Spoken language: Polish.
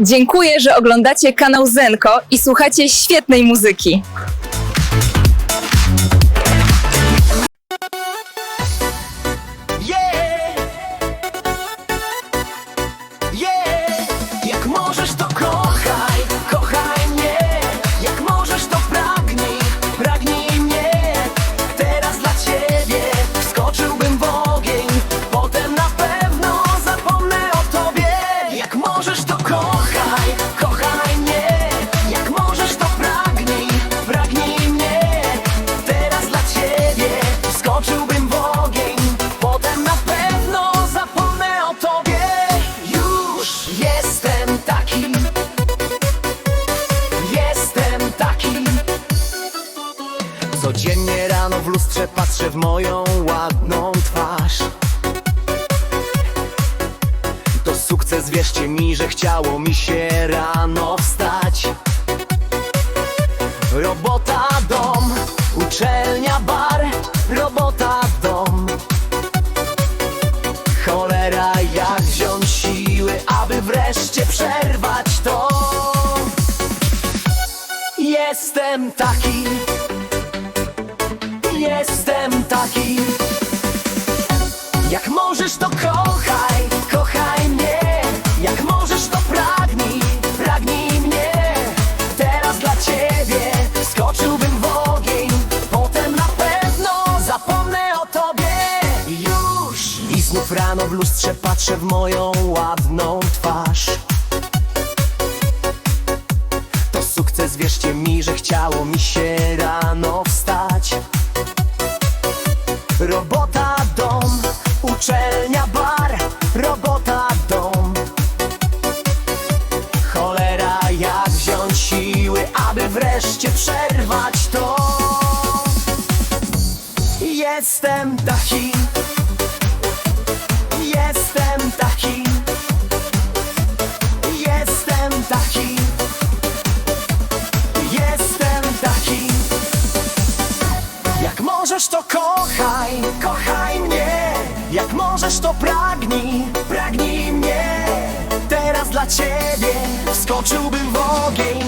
Dziękuję, że oglądacie kanał Zenko i słuchacie świetnej muzyki. Codziennie rano w lustrze patrzę w moją ładną twarz. To sukces, wierzcie mi, że chciało mi się rano wstać. Robota, dom, uczelnia, bar Robota, dom. Cholera, jak wziąć siły, aby wreszcie przerwać to? Jestem taki Jestem taki. Jak możesz to kochaj, kochaj mnie. Jak możesz to pragnij, pragnij mnie. Teraz dla ciebie skoczyłbym w ogień. Potem na pewno zapomnę o tobie. Już. I znów rano w lustrze patrzę w moją ładną twarz. Sukces, wierzcie mi, że chciało mi się rano wstać Robota, dom, uczelnia, bar Robota, dom. Cholera, jak wziąć siły, aby wreszcie przerwać to? Jestem taki Jestem taki Jestem taki Jestem taki. Jak możesz to Możesz to pragnij, pragnij mnie Teraz dla ciebie. Wskoczyłbym w ogień